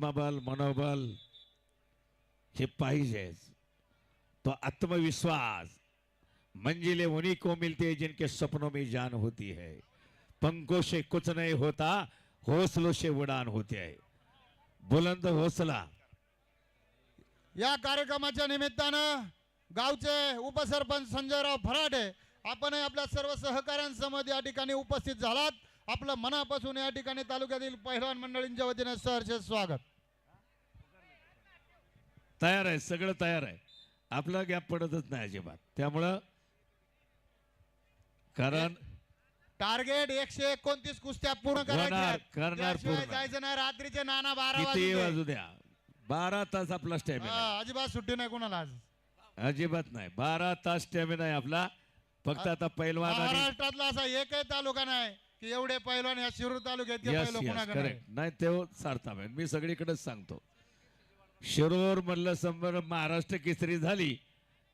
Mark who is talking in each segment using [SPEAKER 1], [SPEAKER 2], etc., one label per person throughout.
[SPEAKER 1] आत्मबल मनोबल हे पाहिजेच तो आत्मविश्वास. मंजिले उन्हीं को मिलती है जिनके सपनों में जान होती है. पंखों से कुछ नहीं होता हौसलों से उड़ान होती है. बुलंद हौसला.
[SPEAKER 2] या कार्यक्रमाच्या निमित्तानं गावचे उपसरपंच संजयराव फराडे आपण आपल्या सर्व सहकाऱ्यांसमोर या ठिकाणी उपस्थित झालात. आपलं मनापासून या ठिकाणी तालुक्यातील पहिलवान मंडळींच्या वतीने सहर्ष स्वागत.
[SPEAKER 1] तयार आहे सगळं तयार आहे. आपला गॅप पडतच नाही अजिबात. त्यामुळं कारण
[SPEAKER 2] टार्गेट एकशे एकोणतीस कुस्त्या पूर्ण
[SPEAKER 1] करणार पूर्ण.
[SPEAKER 2] जायचं नाही रात्रीचे नाना बारा
[SPEAKER 1] किती. वाजू द्या. बारा तास आपला स्टॅमिना
[SPEAKER 2] हा, अजिबात सुट्टी नाही कोणाला आज.
[SPEAKER 1] अजिबात नाही. बारा तास स्टॅमिना आहे आपला. फक्त आता पैलवान आणि
[SPEAKER 2] महाराष्ट्रातला असा एकही तालुका नाही की एवढे पैलवान या शिरूर तालुक्यात नाही
[SPEAKER 1] ते सारता मी सगळीकडेच सांगतो. शिरोर मधलं संबर महाराष्ट्र केसरी झाली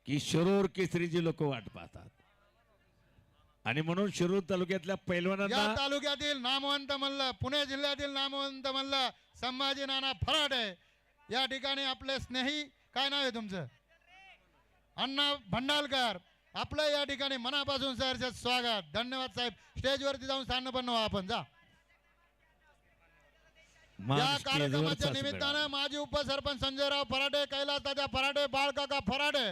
[SPEAKER 1] की शिरोर केसरीची लोक वाट पाहतात. आणि म्हणून शिरूर तालुक्यातल्या
[SPEAKER 2] या
[SPEAKER 1] पैलवानांना
[SPEAKER 2] तालुक्यातील नामवंत मल्ल पुणे जिल्ह्यातील नामवंत मल्ल संभाजी नाना फराडे या ठिकाणी आपले स्नेही काय नाव आहे तुमचं? अण्णा भंडालकर आपलं या ठिकाणी मनापासून सरचं स्वागत. धन्यवाद साहेब. स्टेजवरती जाऊन सांगणं पण व्हा आपण जा. या कार्यक्रमाच्या निमित्तानं. माजी उपसरपंच संजयराव फराडे कैलास दादा फराडे बाळकाका फराडे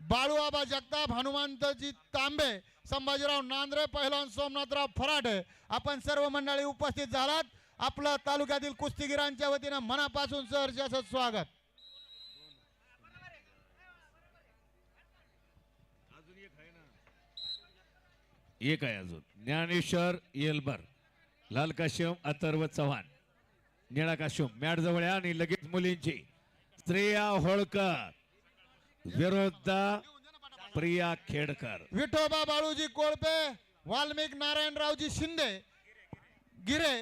[SPEAKER 2] बाळूआबा जगताप हनुमंतजी तांबे संभाजीराव नांद्रे पहिलवान सोमनाथराव फराडे आपण सर्व मंडळी उपस्थित झालात. आपलं तालुक्यातील कुस्तीगिरांच्या वतीनं मनापासून सहर्ष असं स्वागत.
[SPEAKER 1] एक आहे अजून. ज्ञानेश्वर येलबर लाल काशिम अथर्व चव्हाण. निळा काशिम मॅट जवळ या आणि लगेच मुलींची. स्त्रिया होळकर विरुद्ध प्रिया खेडकर.
[SPEAKER 2] विठोबा बाळूजी कोळपे वाल्मिक नारायणरावजी शिंदे गिरे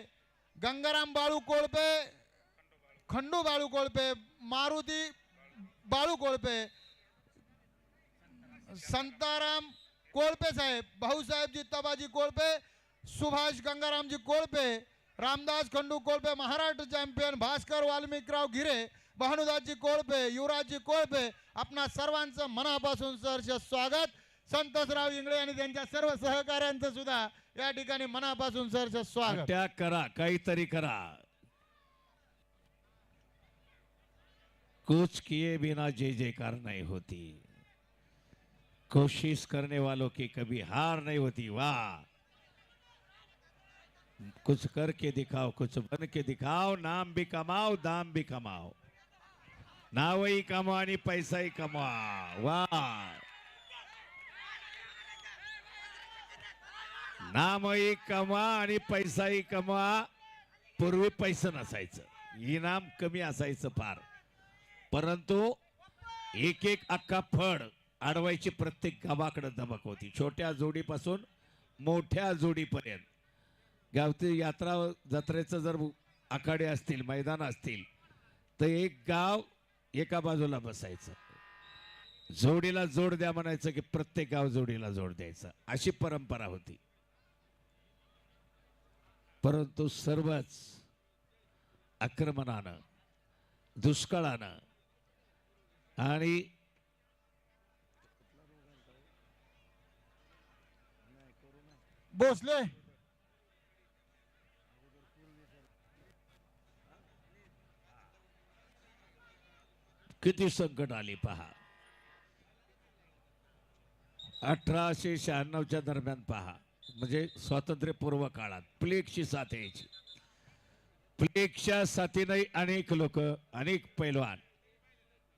[SPEAKER 2] गंगाराम बाळू कोळपे खंडू बाळू कोळपे मारुती बाळू कोळपे संताराम कोळपे साहेब भाऊसाहेबजी तबाजी कोळपे सुभाष गंगारामजी कोळपे रामदास खंडू कोळपे महाराष्ट्र चॅम्पियन भास्कर वाल्मिकराव गिरे भानुदासजी कोळपे युवराजजी कोळपे आपणा सर्वांचं मनापासून सहर्ष स्वागत. संतोषराव इंगळे आणि त्यांच्या सर्व सहकाऱ्यांचं सुद्धा या ठिकाणी मनापासून सहर्ष स्वागत.
[SPEAKER 1] अटॅक करा काहीतरी करा. कुछ किए बिना जय जयकार नहीं होती. कोशिश करने वालों की कभी हार नहीं होती वाह. कुछ करके दिखाओ कुछ बन के दिखाओ नाम भी कमाओ दाम भी कमाओ। नावही कमवा आणि पैसाही कमवा वाह। नामही कमवा आणि पैसाही कमवा पूर्वी पैसे नसायचं. इनाम कमी असायचं फार. परंतु एक एक अख्खा फड अडवायची प्रत्येक गावाकडे धमक होती. छोट्या जोडीपासून मोठ्या जोडीपर्यंत. गावची यात्रा जत्रेचं जर आखाडे असतील मैदान असतील तर एक गाव एका बाजूला बसायचं. जोडीला जोड द्या म्हणायचं की प्रत्येक गाव जोडीला जोड द्यायचं. अशी परंपरा होती. परंतु सर्वच आक्रमणानं दुष्काळानं आणि
[SPEAKER 2] भोसले!
[SPEAKER 1] किती संकट आली पहा. अठराशे शहाण्णवच्या दरम्यान पहा. म्हणजे स्वातंत्र्यपूर्व काळात प्लेगची साथ यायची. प्लेगच्या साथीने अनेक लोक अनेक पैलवान.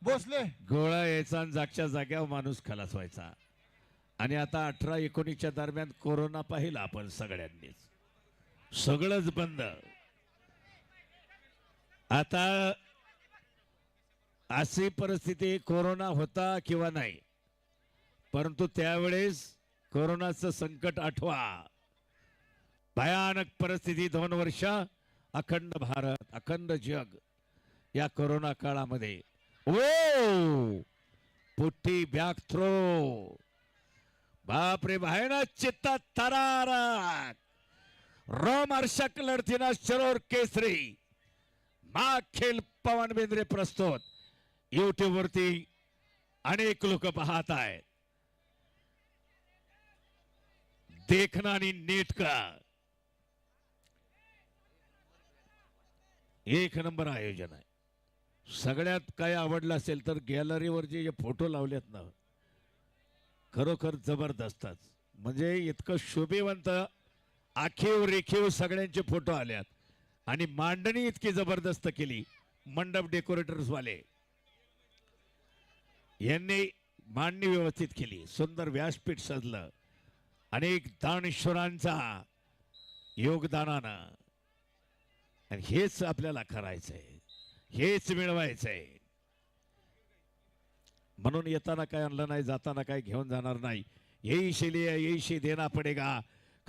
[SPEAKER 2] भोसले.
[SPEAKER 1] गोळा यायचा आणि जागच्या जाग्यावर माणूस खलास व्हायचा. आणि आता अठरा एकोणीसच्या दरम्यान कोरोना पाहिला आपण सगळ्यांनीच. सगळंच बंद. आता अशी परिस्थिती कोरोना होता किंवा नाही? परंतु त्यावेळेस कोरोनाचं संकट आठवा. भयानक परिस्थिती दोन वर्ष अखंड भारत अखंड जग या कोरोना काळामध्ये. ओ पुट्टी बॅक थ्रो. बापरे भायना चित्ता तरारक रोमहर्षक लढतीना शरोर केसरी. माखेल पवन बेंद्रे प्रस्तुत. युट्यूब वरती अनेक लोक पाहत आहेत. देखणं आणि नेटका एक नंबर आयोजन आहे. सगळ्यात काय आवडलं असेल तर गॅलरीवर जे जे फोटो लावलेत ना खरोखर जबरदस्तच. म्हणजे इतकं शोभेवंत आखीव रेखीव सगळ्यांचे फोटो आल्यात. आणि मांडणी इतकी जबरदस्त केली मंडप डेकोरेटर्स वाले. यांनी मांडणी व्यवस्थित केली. सुंदर व्यासपीठ सजलं. अनेक दानेश्वरांचा योगदानानं. आणि हेच आपल्याला करायचंय. हेच मिळवायचंय. म्हणून येताना काय आणलं नाही जाताना काय घेऊन जाणार नाही. येईशी लिया येईशी देना पडेगा.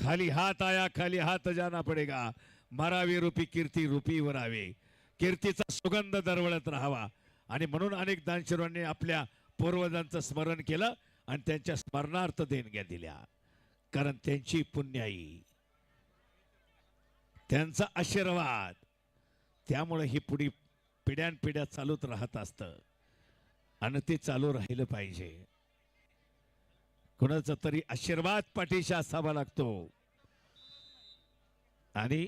[SPEAKER 1] खाली हात आया खाली हात जाना पडेगा. मारावी रूपी कीर्ती रूपी वरावे. कीर्तीचा सुगंध दरवळत राहावा. आणि म्हणून अनेक दानशूरांनी आपल्या पूर्वजांचं स्मरण केलं आणि त्यांच्या स्मरणार्थ देणग्या दिल्या. कारण त्यांची पुण्याई त्यांचा आशीर्वाद. त्यामुळे ही पुढी पिढ्यानपिढ्या चालूच राहत असतं. आणि ते चालू राहिलं पाहिजे. कुणाचा तरी आशीर्वाद पाठीशी असावा लागतो. आणि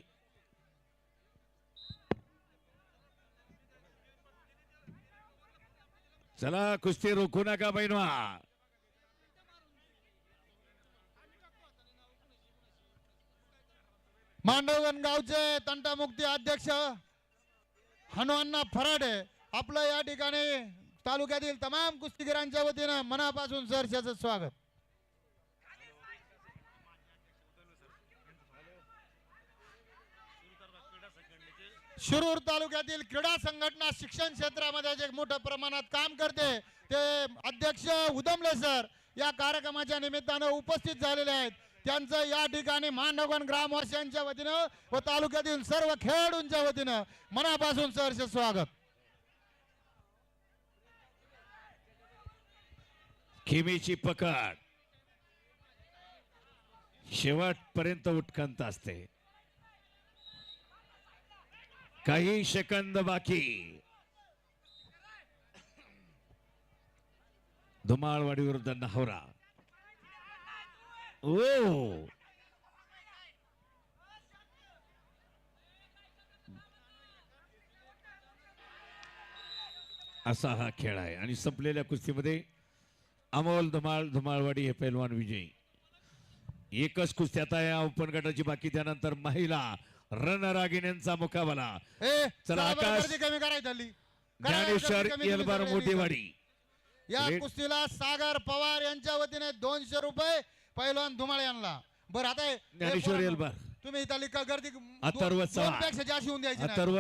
[SPEAKER 1] चला कुस्ती रोखू नका बहिणवा?
[SPEAKER 2] मांडवगण गावचे तंटामुक्ती अध्यक्ष हनुअण्णा फराडे आपलं या ठिकाणी तालुक्यातील तमाम कुस्तीगिरांच्या वतीनं मनापासून सरशाचं स्वागत. शिरूर तालुक्यातील क्रीडा संघटना शिक्षण क्षेत्रामध्ये जे मोठ्या प्रमाणात काम करते ते अध्यक्ष उदमले सर या कार्यक्रमाच्या निमित्तानं उपस्थित झालेले आहेत. त्यांचं या ठिकाणी मांडवगण ग्रामवासियांच्या वतीनं व तालुक्यातील सर्व खेळाडूंच्या वतीनं मनापासून सरचे स्वागत.
[SPEAKER 1] खिमीची पकड. शेवटपर्यंत उत्खंत असते. काही सेकंद बाकी. धुमाळवाडी विरुद्ध नाहोरा ओ. असा हा खेळ आहे. आणि संपलेल्या कुस्तीमध्ये अमोल धुमाळ धुमाळवाडी हे पैलवान विजयी. एकच कुस्ती आता या ओपन गटाची बाकी त्यानंतर महिला रणरागिण्यांचा मुकाबला चला, आकाश.
[SPEAKER 2] कमी करायची
[SPEAKER 1] ज्ञानेश्वर
[SPEAKER 2] सगळ्यांनी.
[SPEAKER 1] मोठेवाडी
[SPEAKER 2] या कुस्तीला सागर पवार यांच्या वतीने दोनशे रुपये पैलवान धुमाळे यांना बरं आता
[SPEAKER 1] ज्ञानेश्वर येलबार
[SPEAKER 2] तुम्ही इथली का गर्दी
[SPEAKER 1] अथर्व
[SPEAKER 2] जास्त होऊन द्यायची.
[SPEAKER 1] अथर्व?